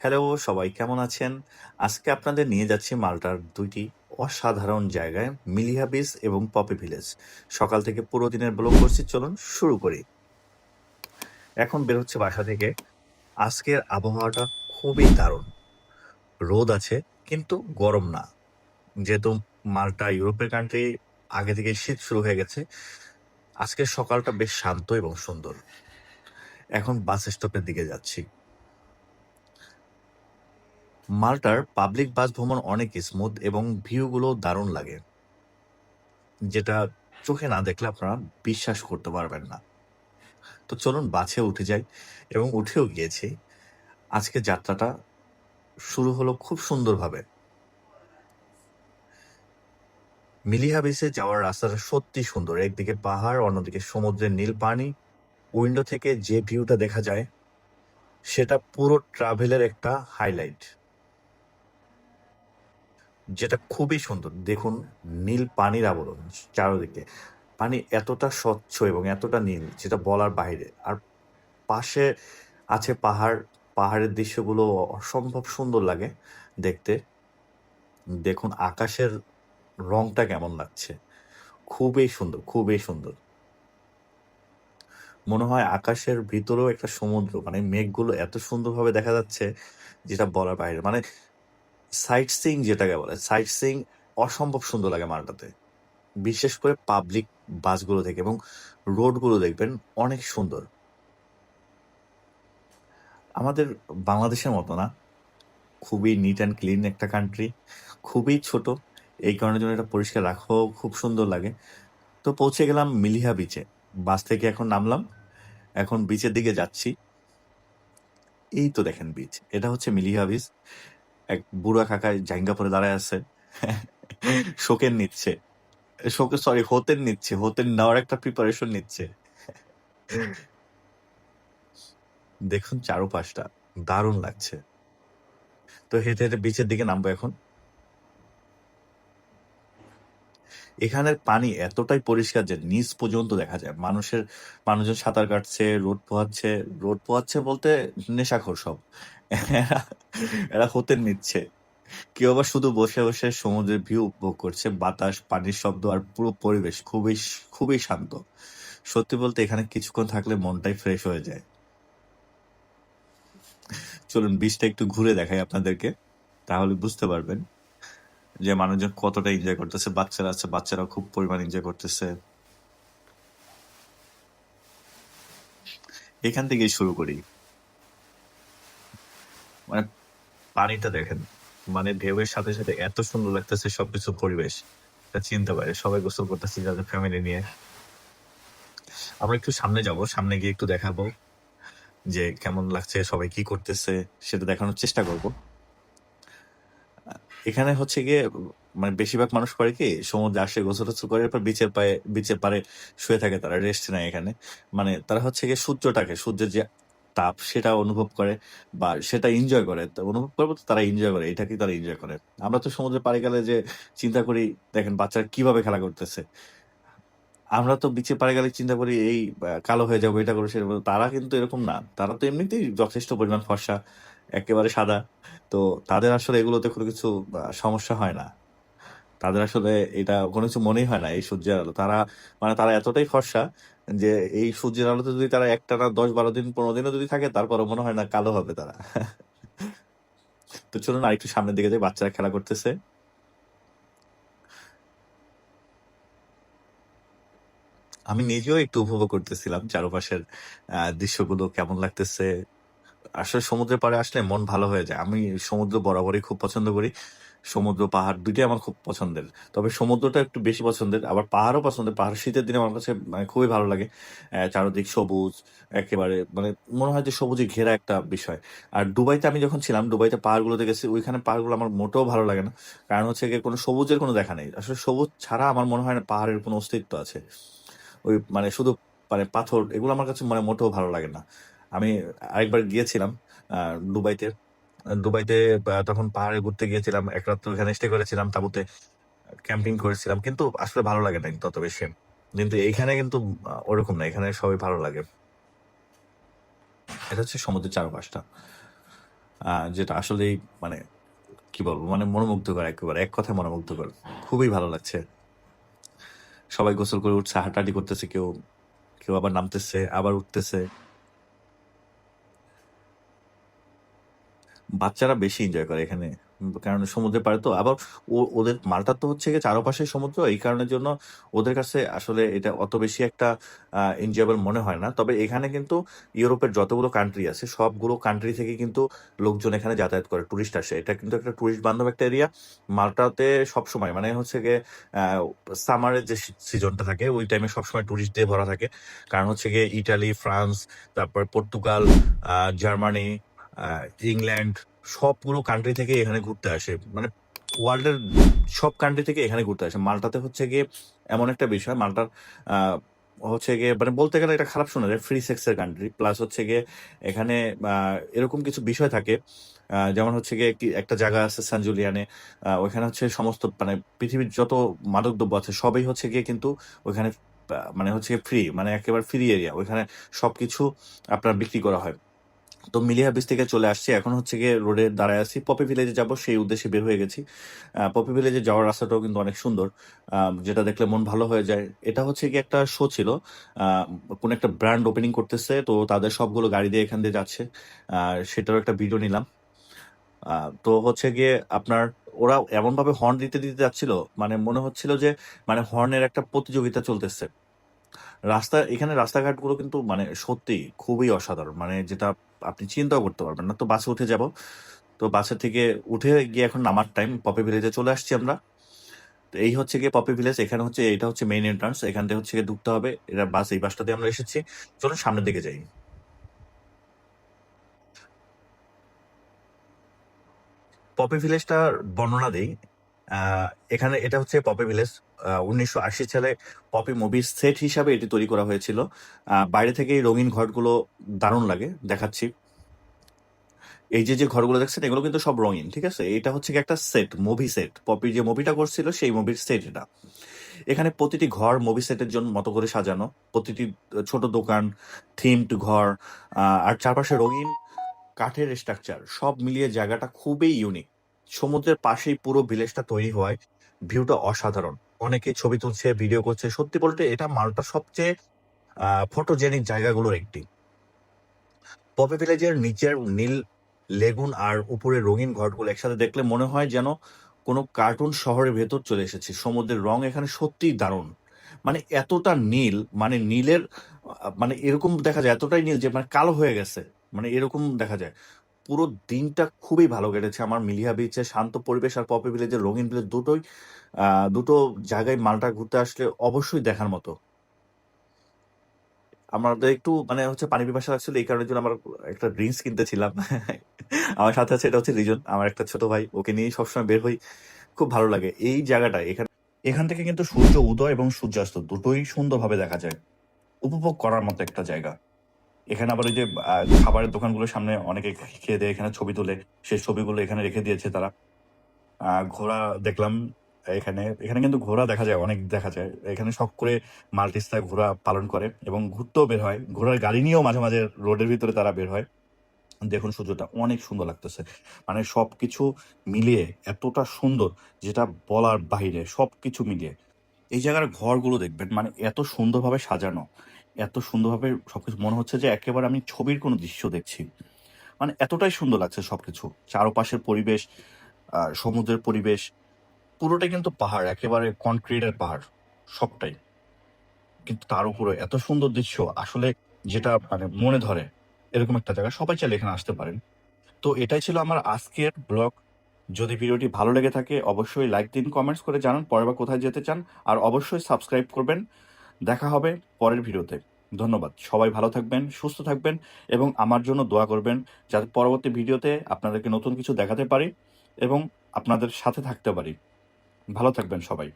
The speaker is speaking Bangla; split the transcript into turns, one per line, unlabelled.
হ্যালো, সবাই কেমন আছেন? আজকে আপনাদের নিয়ে যাচ্ছি মাল্টার দুইটি অসাধারণ জায়গায়, মিলিয়া বিচ এবং পপি ভিলেজ। সকাল থেকে পুরো দিনের ব্লগ করছি, চলুন শুরু করি। এখন বের হচ্ছে বাসা থেকে। আজকের আবহাওয়াটা খুবই দারুণ। রোদ আছে, কিন্তু গরম না। যেহেতু মাল্টা ইউরোপের কান্ট্রি আগে থেকে শীত শুরু হয়ে গেছে, আজকের সকালটা বেশ শান্ত এবং সুন্দর। এখন বাস স্টপের দিকে যাচ্ছি। মাল্টার পাবলিক বাস ভ্রমণ অনেক স্মুথ এবং ভিউগুলো দারুণ লাগে। যেটা চোখে না দেখলে আপনারা বিশ্বাস করতে পারবেন না। তো চলুন বাসে উঠে যাই এবং উঠেও গিয়েছি। আজকে যাত্রাটা শুরু হলো খুব সুন্দরভাবে। মিলিহা বিচে যাওয়ার রাস্তাটা সত্যি সুন্দর। একদিকে পাহাড়, অন্যদিকে সমুদ্রের নীল পানি। উইন্ডো থেকে যে ভিউটা দেখা যায়, সেটা পুরো ট্রাভেলের একটা হাইলাইট যেটা খুবই সুন্দর। দেখুন, নীল পানির আবরণ চারদিকে। পানি এতটা স্বচ্ছ এবং এতটা নীল যেটা বলার বাইরে। আর পাশে আছে পাহাড়। পাহাড়ের দৃশ্যগুলো অসম্ভব সুন্দর লাগে দেখতে। দেখুন, আকাশের রংটা কেমন লাগছে। খুবই সুন্দর খুবই সুন্দর। মনে হয় আকাশের ভিতরেও একটা সমুদ্র মানে মেঘগুলো এত সুন্দরভাবে দেখা যাচ্ছে যেটা বলার বাইরে। মানে সাইট সিং যেটাকে বলে সাইট সিং অসম্ভব সুন্দর লাগে মালটাতে বিশেষ করে পাবলিক বাসগুলো থেকে এবং রোডগুলো দেখবেন অনেক সুন্দর। আমাদের বাংলাদেশের মতো না, খুবই নিট অ্যান্ড ক্লিন একটা কান্ট্রি খুবই ছোট, এই কারণের জন্য এটা পরিষ্কার রাখাও খুব সুন্দর লাগে। তো পৌঁছে গেলাম মিলিহা বিচে বাস থেকে এখন নামলাম, এখন বিচের দিকে যাচ্ছি। এই তো দেখেন বিচ এটা হচ্ছে মিলিহা বিচ এক বুড়া কাকায় জাইঙ্গা পরে দাঁড়ায় আছে। শোকের নিচ্ছে। শোকে সরি হোতেন নিচ্ছে। হোতেন নেওয়ার একটা প্রিপারেশন নিচ্ছে। দেখুন চারোপাশটা। দারুণ লাগছে। তো হেঁটে হেঁটে বিচের দিকে নামবো এখন। এখানের পানি এতটাই পরিষ্কার যে নিচ পর্যন্ত দেখা যায়। মানুষের, মানুষজন সাঁতার কাটছে, রোদ পোহাচ্ছে রোদ পোহাচ্ছে বলতে নেশাখোর সব। এরা হতে নিচ্ছে। কেউ আবার শুধু বসে বসে সমুদ্রের ভিউ উপভোগ করছে। বাতাস, পানির শব্দ আর পুরো পরিবেশ খুবই খুবই শান্ত। সত্যি বলতে এখানে কিছুক্ষণ থাকলে মনটাই ফ্রেশ হয়ে যায়। চলুন বিচটা একটু ঘুরে দেখাই আপনাদেরকে। তাহলে বুঝতে পারবেন। যে মানুষজন কতটা এনজয় করতেছে, বাচ্চারা আছে বাচ্চারা খুব পরিমাণ এনজয় করতেছে। এখান থেকেই শুরু করি। মানে পানিটা দেখেন মানে ঢেউয়ের সাথে সাথে এত সুন্দর লাগতেছে সবকিছু পরিবেশ। চিনতে পারে সবাই গোসল করতেছে যাদের ফ্যামিলি নিয়ে। আমরা একটু সামনে যাব, সামনে গিয়ে একটু দেখাবো যে কেমন লাগছে, সবাই কি করতেছে, সেটা দেখানোর চেষ্টা করব। এখানে হচ্ছে গিয়ে মানে বেশিরভাগ মানুষ করে কি, সমুদ্রে আসে গোসল টোসল করে, এরপর বিচের পায়ে বিচের পারে শুয়ে থাকে তারা রেস্ট নেয় এখানে। মানে তারা হচ্ছে গিয়ে সূর্যটাকে, সূর্যের যে তাপ, সেটা অনুভব করে বা সেটা এনজয় করে। অনুভব করব তো তারা এনজয় করে এটাকেই তারা এনজয় করে? আমরা তো সমুদ্রে পাড়ে গেলে যে চিন্তা করি, দেখেন বাচ্চারা কীভাবে খেলা করতেছে। আমরা তো বিচে পাড়ে গেলে চিন্তা করি, এই কালো হয়ে যাব, এটা করে সেটা তারা কিন্তু এরকম না। তারা তো এমনিতেই যথেষ্ট পরিমাণ ফর্সা। একেবারে সাদা। তো তাদের আসলে এগুলোতে কোনো কিছু সমস্যা হয় না। তাদের আসলে এটা কোনো কিছু মনেই হয় না এই সূর্যের আলো। তারা মানে তারা এতটাই ফর্সা যে এই সূর্যের আলোতে যদি তারা একটানা দশ বারো দিন, পনেরো দিনও যদি থাকে তারপরে মনে হয় না কালো হবে তারা। তো চলুন আরেকটু সামনের দিকে যাই, বাচ্চারা খেলা করতেছে। আমি নিজেও একটু উপভোগ করতেছিলাম চারপাশের দৃশ্যগুলো কেমন লাগতেছে। আসলে সমুদ্রের পাড়ে আসলে মন ভালো হয়ে যায়। আমি সমুদ্র বরাবরই খুব পছন্দ করি। সমুদ্র, পাহাড় দুইটাই আমার খুব পছন্দের। তবে সমুদ্রটা একটু বেশি পছন্দের, আবার পাহাড়ও পছন্দের। পাহাড় শীতের দিনে আমার কাছে মানে খুবই ভালো লাগে। চারদিক সবুজ, একেবারে মানে মনে হয় যে সবুজে ঘেরা একটা বিষয়। আর দুবাইতে আমি যখন ছিলাম, দুবাইতে পাহাড়গুলোতে গেছি, ওইখানে পাহাড়গুলো আমার মোটেও ভালো লাগে না। কারণ হচ্ছে গিয়ে কোনো সবুজের কোনো দেখা নেই। আসলে সবুজ ছাড়া আমার মনে হয় না পাহাড়ের কোনো অস্তিত্ব আছে। ওই মানে শুধু মানে পাথর, এগুলো আমার কাছে মানে মোটেও ভালো লাগে না। আমি আরেকবার গিয়েছিলাম দুবাইতে। দুবাইতে তখন পাহাড়ে ঘুরতে গিয়েছিলাম, এক রাত ওখানে স্টে করেছিলাম, তাঁবুতে ক্যাম্পিং করেছিলাম, কিন্তু আসলে ভালো লাগে না তত বেশি। কিন্তু এইখানে কিন্তু ওরকম না, এখানে সবাই ভালো লাগে। এটা হচ্ছে সমুদ্রের চারপাশটা। যেটা আসলেই মানে কি বলব মানে মনোমুগ্ধকর একেবারে, এক কথায় মনোমুগ্ধকর। খুবই ভালো লাগছে। সবাই গোসল করে উঠছে, হাঁটাহাঁটি করতেছে, কেউ কেউ আবার নামতেছে, আবার উঠতেছে। বাচ্চারা বেশি এনজয় করে এখানে, কারণ সমুদ্রের পাড়ে তো। আবার ওদের মালটা তো হচ্ছে গিয়ে চারপাশে সমুদ্র, এই কারণের জন্য ওদের কাছে আসলে এটা অত বেশি একটা এনজয়েবল মনে হয় না। তবে এখানে কিন্তু ইউরোপের যতগুলো কান্ট্রি আছে, সবগুলো কান্ট্রি থেকে কিন্তু লোকজন এখানে যাতায়াত করে টুরিস্ট আসে। এটা কিন্তু একটা টুরিস্ট বান্ধব একটা এরিয়া মালটাতে সবসময় মানে হচ্ছে গিয়ে সামারের যে সিজনটা থাকে, ওই টাইমে সবসময় টুরিস্ট দিয়ে ভরা থাকে। কারণ হচ্ছে গিয়ে ইটালি, ফ্রান্স, তারপর পর্তুগাল জার্মানি আহ, সব সবগুলো কান্ট্রি থেকে এখানে ঘুরতে আসে। মানে ওয়ার্ল্ডের সব কান্ট্রি থেকে এখানে ঘুরতে আসে। মালটাতে হচ্ছে গিয়ে এমন একটা বিষয় মালটার হচ্ছে গিয়ে মানে বলতে গেলে এটা খারাপ শোনা যায় ফ্রি সেক্সের কান্ট্রি প্লাস হচ্ছে গিয়ে এখানে এরকম কিছু বিষয় থাকে যেমন হচ্ছে গিয়ে একটা জায়গা আছে সানজুলিয়ানে ওইখানে হচ্ছে সমস্ত মানে পৃথিবীর যত মাদকদ্রব্য আছে সবই হচ্ছে গিয়ে কিন্তু ওইখানে মানে হচ্ছে ফ্রি মানে একেবারে ফ্রি এরিয়া ওইখানে সব কিছু আপনার বিক্রি করা হয়। তো মিলিয়া বিচ থেকে চলে আসছি। এখন হচ্ছে গিয়ে রোডে দাঁড়ায় আছি। পপি ভিলেজে যাব, সেই উদ্দেশ্যে বের হয়ে গেছি। পপি ভিলেজে যাওয়ার রাস্তাটাও কিন্তু অনেক সুন্দর। যেটা দেখলে মন ভালো হয়ে যায়। এটা হচ্ছে কি একটা শো ছিল। কোন একটা ব্র্যান্ড ওপেনিং করতেছে, তো তাদের সবগুলো গাড়ি দিয়ে এখান দিয়ে যাচ্ছে। সেটারও একটা ভিডিও নিলাম। তো হচ্ছে গিয়ে আপনার, ওরা এমনভাবে হর্ন দিতে দিতে যাচ্ছিল মানে মনে হচ্ছিল যে মানে হর্নের একটা প্রতিযোগিতা চলতেছে। রাস্তা, এখানে রাস্তাঘাটগুলো কিন্তু মানে সত্যি খুবই অসাধারণ। মানে যেটা আপনি চিন্তাও করতে পারবেন না। তো বাসে উঠে যাব। তো বাসে থেকে উঠে গিয়ে এখন নামার টাইম পপি ভিলেজে চলে আসছি আমরা। তো এই হচ্ছে গিয়ে পপি ভিলেজ এখানে হচ্ছে, এটা হচ্ছে মেইন এন্ট্রান্স এখান থেকে হচ্ছে ঢুকতে হবে। এটা বাস এই বাসটাতে আমরা এসেছি। চলুন সামনের দিকে যাই। পপি ভিলেজটার বর্ণনা দিই। এখানে এটা হচ্ছে পপি ভিলেজ উনিশশো আশি সালে পপি মুভির সেট হিসাবে এটি তৈরি করা হয়েছিল। বাইরে থেকে এই রঙিন ঘরগুলো দারুণ লাগে, দেখাচ্ছি। এই যে যে ঘরগুলো দেখছেন, এগুলো কিন্তু সব রঙিন, ঠিক আছে? এটা হচ্ছে একটা সেট, মুভি সেট। পপি যে মুভিটা করছিল, সেই মুভির সেট এটা। এখানে প্রতিটি ঘর মুভি সেটের জন্য মতো করে সাজানো। প্রতিটি ছোট দোকান, থিমড ঘর আর চারপাশে রঙিন কাঠের স্ট্রাকচার, সব মিলিয়ে জায়গাটা খুবই ইউনিক। সমুদ্রের পাশেই পুরো ভিলেজটা তৈরি হওয়ায় ভিউটা অসাধারণ। অনেকে ছবি তুলছে ভিডিও করছে। সত্যি বলতে এটা মালটা সবচেয়ে ফটোজেনিক জায়গাগুলোর একটি। পপি ভিলেজের নিচের নীল লেগুন আর উপরে রঙিন ঘরগুলো একসাথে দেখলে মনে হয় যেন কোনো কার্টুন শহরের ভেতর চলে এসেছে। সমুদ্রের রং এখানে সত্যিই দারুণ। মানে এতটা নীল মানে নীলের মানে এরকম দেখা যায়, এতটাই নীল যে মানে কালো হয়ে গেছে। মানে এরকম দেখা যায়। পুরো দিনটা খুবই ভালো কেটেছে। আমার মিলিয়া বিচে শান্ত পরিবেশ আর পপি ভিলেজের রঙিন ভিলেজ দুটোই দুটো জায়গায় মালটা ঘুরতে আসলে অবশ্যই দেখার মতো। আমাদের একটু মানে হচ্ছে পানি পিপাসা লাগছিল, এই কারণের জন্য আমার একটা ড্রিঙ্কস কিনতেছিলাম। আমার সাথে আছে, এটা হচ্ছে রিজন, আমার একটা ছোট ভাই, ওকে নিয়ে সবসময় বের হই। খুব ভালো লাগে। এই জায়গাটা, এখানে, এখান থেকে কিন্তু সূর্য উদয় এবং সূর্যাস্ত দুটোই সুন্দরভাবে দেখা যায়। উপভোগ করার মতো একটা জায়গা। এখানে আবার ওই যে খাবারের দোকানগুলোর সামনে অনেকে খেয়ে দিয়ে এখানে ছবি তুলে। সেই ছবিগুলো এখানে রেখে দিয়েছে তারা। ঘোড়া দেখলাম এখানে। এখানে কিন্তু ঘোড়া দেখা যায়, অনেক দেখা যায়। এখানে শখ করে মাল্টিস্টার ঘোড়া পালন করে এবং ঘুরতেও বের হয়। ঘোড়ার গাড়ি নিয়েও মাঝে মাঝে রোডের ভিতরে তারা বের হয়। দেখুন সূর্যটা অনেক সুন্দর লাগতেছে। মানে সবকিছু মিলিয়ে এতটা সুন্দর যেটা বলার বাইরে সব কিছু মিলিয়ে। এই জায়গার ঘরগুলো দেখবেন মানে এত সুন্দরভাবে সাজানো। এত সুন্দরভাবে সবকিছু, মনে হচ্ছে যে একেবারে আমি ছবির কোনো দৃশ্য দেখছি। মানে এতটাই সুন্দর লাগছে সবকিছু। চারপাশের পরিবেশ সমুদ্রের পরিবেশ, পুরোটাই কিন্তু পাহাড়, একেবারে কনক্রিটের পাহাড়, সবটাই। কিন্তু তার উপরে এত সুন্দর দৃশ্য, আসলে যেটা মানে মনে ধরে, এরকম একটা জায়গা, সবাই চাইলে এখানে আসতে পারেন। তো এটাই ছিল আমার আজকের ব্লগ। যদি ভিডিওটি ভালো লেগে থাকে, অবশ্যই লাইক দিন, কমেন্টস করে জানান পরে বা কোথায় যেতে চান, আর অবশ্যই সাবস্ক্রাইব করবেন। দেখা হবে পরের ভিডিওতে। ধন্যবাদ। সবাই ভালো থাকবেন, সুস্থ থাকবেন এবং আমার জন্য দোয়া করবেন যাতে পরবর্তী ভিডিওতে আপনাদেরকে নতুন কিছু দেখাতে পারি এবং আপনাদের সাথে থাকতে পারি। ভালো থাকবেন সবাই।